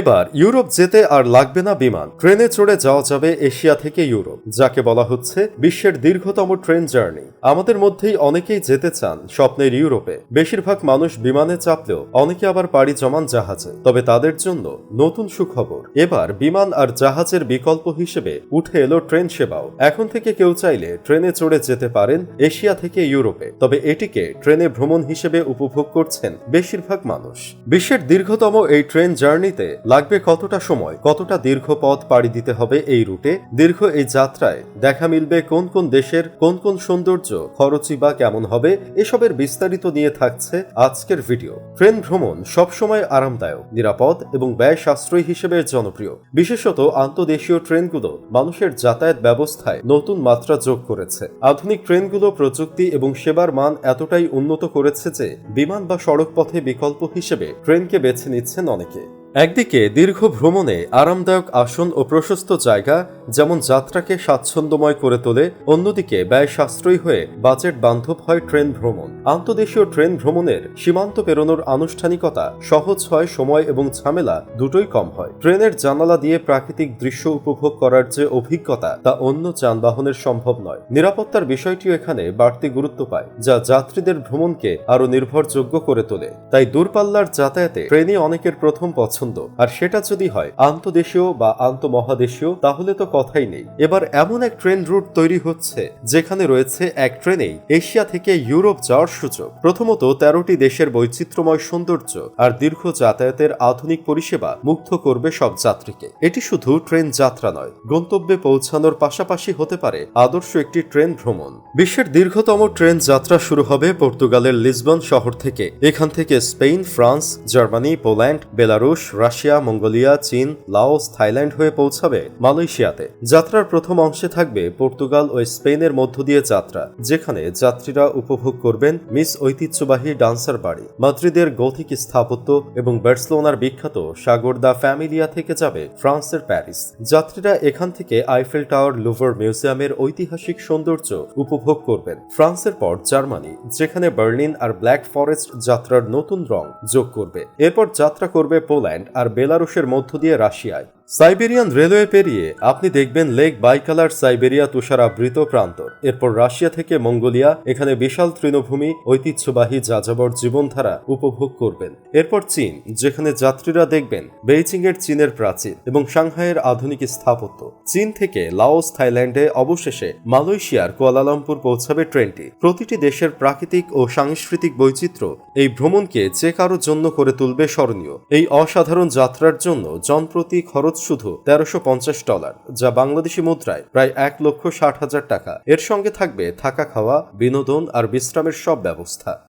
এবার ইউরোপ যেতে আর লাগবে না বিমান। ট্রেনে চড়ে যাওয়া যাবে এশিয়া থেকে ইউরোপ, যাকে বলা হচ্ছে বিশ্বের দীর্ঘতম ট্রেন জার্নি। আমাদের মধ্যেই অনেকেই যেতে চান স্বপ্নের ইউরোপে। বেশিরভাগ মানুষ বিমানে চাপলেও অনেকে আবার পাড়ি জমান জাহাজে। তবে তাদের জন্য নতুন সুখবর, এবার বিমান আর জাহাজের বিকল্প হিসেবে উঠে এলো ট্রেন সেবাও। এখন থেকে কেউ চাইলে ট্রেনে চড়ে যেতে পারেন এশিয়া থেকে ইউরোপে। তবে এটিকে ট্রেনে ভ্রমণ হিসেবে উপভোগ করছেন বেশিরভাগ মানুষ। বিশ্বের দীর্ঘতম এই ট্রেন জার্নিতে লাগবে কতটা সময়, কতটা দীর্ঘ পথ পাড়ি দিতে হবে এই রুটে? দীর্ঘ এই যাত্রায় দেখা মিলবে কোন কোন দেশের, কোন কোন সৌন্দর্য, খরচই বা কেমন হবে, এসবের বিস্তারিত নিয়ে থাকছে আজকের ভিডিও। ট্রেন ভ্রমণ সবসময় আরামদায়ক, নিরাপদ এবং ব্যয় সাশ্রয়ী হিসেবে জনপ্রিয়। বিশেষত আন্তদেশীয় ট্রেনগুলো মানুষের যাতায়াত ব্যবস্থায় নতুন মাত্রা যোগ করেছে। আধুনিক ট্রেনগুলো প্রযুক্তি এবং সেবার মান এতটাই উন্নত করেছে যে বিমান বা সড়ক পথে বিকল্প হিসেবে ট্রেনকে বেছে নিচ্ছেন অনেকে। একদিকে দীর্ঘ ভ্রমণে আরামদায়ক আসন ও প্রশস্ত জায়গা, যেমন যাত্রাকে স্বাচ্ছন্দ্যময় করে তোলে, অন্যদিকে ব্যয় সাশ্রয়ী হয়ে বাজেট বান্ধব হয় ট্রেন ভ্রমণ। আন্তদেশীয় ট্রেন ভ্রমণের সীমান্ত পেরোনোর আনুষ্ঠানিকতা, সহজ হয় সময় এবং ঝামেলা দুটোই কম হয়। ট্রেনের জানালা দিয়ে প্রাকৃতিক দৃশ্য উপভোগ করার যে অভিজ্ঞতা, তা অন্য যানবাহনের সম্ভব নয়। নিরাপত্তার বিষয়টিও এখানে বাড়তি গুরুত্ব পায়, যা যাত্রীদের ভ্রমণকে আরও নির্ভরযোগ্য করে তোলে। তাই দূরপাল্লার যাতায়াতে ট্রেনই অনেকের প্রথম পছন্দ। আর সেটা যদি হয়, আন্তদেশীয় বা আন্তমহাদেশীয়, তাহলে তো কথাই নেই। এবার এমন এক ট্রেন রুট তৈরি হচ্ছে, যেখানে রয়েছে এক ট্রেনেই এশিয়া থেকে ইউরোপ যাওয়ার সুযোগ। প্রথমত তেরোটি দেশের বৈচিত্র্যময় সৌন্দর্য আর দীর্ঘ যাতায়াতের আধুনিক পরিষেবা মুগ্ধ করবে সব যাত্রীকে। এটি শুধু ট্রেন যাত্রা নয়, গন্তব্যে পৌঁছানোর পাশাপাশি হতে পারে আদর্শ একটি ট্রেন ভ্রমণ। বিশ্বের দীর্ঘতম ট্রেন যাত্রা শুরু হবে পর্তুগালের লিসবন শহর থেকে। এখান থেকে Spain, France, Germany, Poland, Belarus Russia, Mongolia, চীন, লাওস, থাইল্যান্ড হয়ে পৌঁছাবে মালয়েশিয়াতে। যাত্রার প্রথম অংশে থাকবে পর্তুগাল ও স্পেনের মধ্য দিয়ে যাত্রা, যেখানে যাত্রীরা উপভোগ করবেন মিস ঐতিহ্যবাহী ডান্সার বাড়ি। মাদ্রিদের গৌথিক স্থাপত্য এবং বার্সেলোনার বিখ্যাত সাগর দা ফ্যামিলিয়া থেকে যাবে ফ্রান্সের প্যারিস। যাত্রীরা এখান থেকে আইফেল টাওয়ার, লুভার মিউজিয়ামের ঐতিহাসিক সৌন্দর্য উপভোগ করবেন। ফ্রান্সের পর জার্মানি, যেখানে বার্লিন আর ব্ল্যাক ফরেস্ট যাত্রার নতুন রং যোগ করবে। এরপর যাত্রা করবে পোল্যান্ড। আর বেলারুশের মধ্য দিয়ে রাশিয়ায়। সাইবেরিয়ান রেলওয়ে পেরিয়ে আপনি দেখবেন লেক বাইকালার সাইবেরিয়া তুষারাবৃত প্রান্তর এরপর রাশিয়া থেকে মঙ্গোলিয়া, এখানে বিশাল তৃণভূমি, ঐতিহ্যবাহী যাযাবর জীবনধারা উপভোগ করবেন। এরপর চীন, যেখানে যাত্রীরা দেখবেন বেইজিং এর চীনের প্রাচীর এবং সাংহাইয়ের আধুনিক স্থাপত্য। চীন থেকে লাওস, থাইল্যান্ডে অবশেষে মালয়েশিয়ার কুয়ালালামপুর পৌঁছাবে ট্রেনটি। প্রতিটি দেশের প্রাকৃতিক ও সাংস্কৃতিক বৈচিত্র্য এই ভ্রমণকে যে কারোর জন্য করে তুলবে স্মরণীয়। এই অসাধারণ যাত্রার জন্য জনপ্রতি খরচ শুধু তেরোশো পঞ্চাশ ডলার, যা বাংলাদেশি মুদ্রায় প্রায় এক লক্ষ ষাট হাজার টাকা। এর সঙ্গে থাকবে থাকা খাওয়া, বিনোদন আর বিশ্রামের সব ব্যবস্থা।